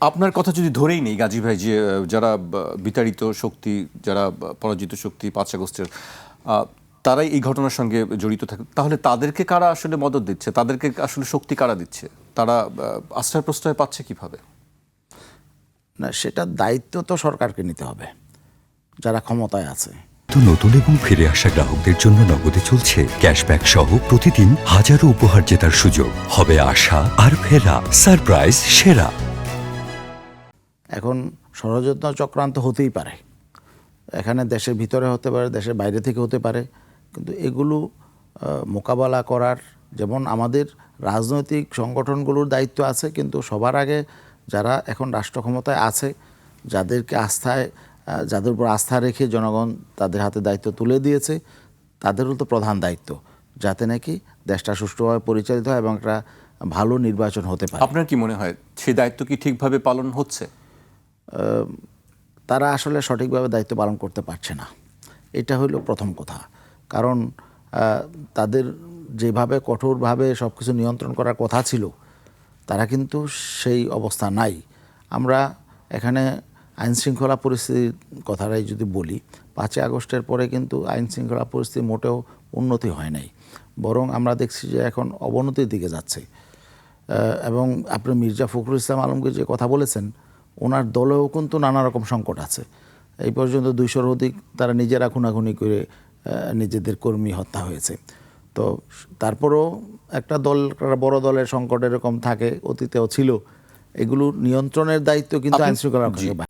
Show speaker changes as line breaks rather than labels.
আপনার কথা যদি ধরেই নেই গাজী ভাই যে যারা বিতাড়িত শক্তি যারা পরাজিত শক্তি পাঁচ আগস্টের তারাই এই ঘটনার সঙ্গে জড়িত থাকে। তাহলে তাদেরকে কারা আসলে মদত দিচ্ছে? তাদেরকে আসলে শক্তি কারা দিচ্ছে? তারা আশ্রয় প্রশ্রয় পাচ্ছে কীভাবে?
না সেটার দায়িত্ব তো সরকারকে নিতে হবে যারা ক্ষমতায় আছে।
তো নতুন এবং ফিরে আসা গ্রাহকদের জন্য নগদে চলছে ক্যাশব্যাক সহ প্রতিদিন হাজারো উপহার জেতার সুযোগ। হবে আশা আর ফেরা সারপ্রাইজ সেরা।
এখন ষড়যত্ন চক্রান্ত হতেই পারে। এখানে দেশের ভিতরে হতে পারে, দেশের বাইরে থেকে হতে পারে। কিন্তু এগুলো মোকাবেলা করার যেমন আমাদের রাজনৈতিক সংগঠনগুলোর দায়িত্ব আছে, কিন্তু সবার আগে যারা এখন রাষ্ট্র ক্ষমতায় আছে, যাদেরকে আস্থায় যাদের উপর আস্থা রেখে জনগণ তাদের হাতে দায়িত্ব তুলে দিয়েছে, তাদেরও তো প্রধান দায়িত্ব, যাতে নাকি দেশটা সুষ্ঠুভাবে পরিচালিত হয় এবং একটা ভালো নির্বাচন হতে পারে।
আপনার কি মনে হয় সেই দায়িত্ব কি ঠিকভাবে পালন হচ্ছে?
তারা আসলে সঠিকভাবে দায়িত্ব পালন করতে পারছে না। এটা হলো প্রথম কথা। কারণ তাদের যেভাবে কঠোরভাবে সব কিছু নিয়ন্ত্রণ করার কথা ছিল, তারা কিন্তু সেই অবস্থা নাই। আমরা এখানে আইন শৃঙ্খলা পরিস্থিতির কথাটাই যদি বলি, পাঁচই আগস্টের পরে কিন্তু আইন শৃঙ্খলা পরিস্থিতি মোটেও উন্নতি হয় নাই। বরং আমরা দেখছি যে এখন অবনতির দিকে যাচ্ছে। এবং আপনি মির্জা ফখরুল ইসলাম আলমকে যে কথা বলেছেন ওনার দলেও কিন্তু নানা রকম সংকট আছে। এই পর্যন্ত দুইশোর অধিক তারা নিজেরা খুনাখুনি করে নিজেদের কর্মী হত্যা হয়েছে। তো তারপরেও একটা দল বড় দলের সংকট এরকম থাকে অতীতেও ছিল। এগুলো নিয়ন্ত্রণের দায়িত্ব কিন্তু আইন শৃঙ্খলা রক্ষকের বাইরে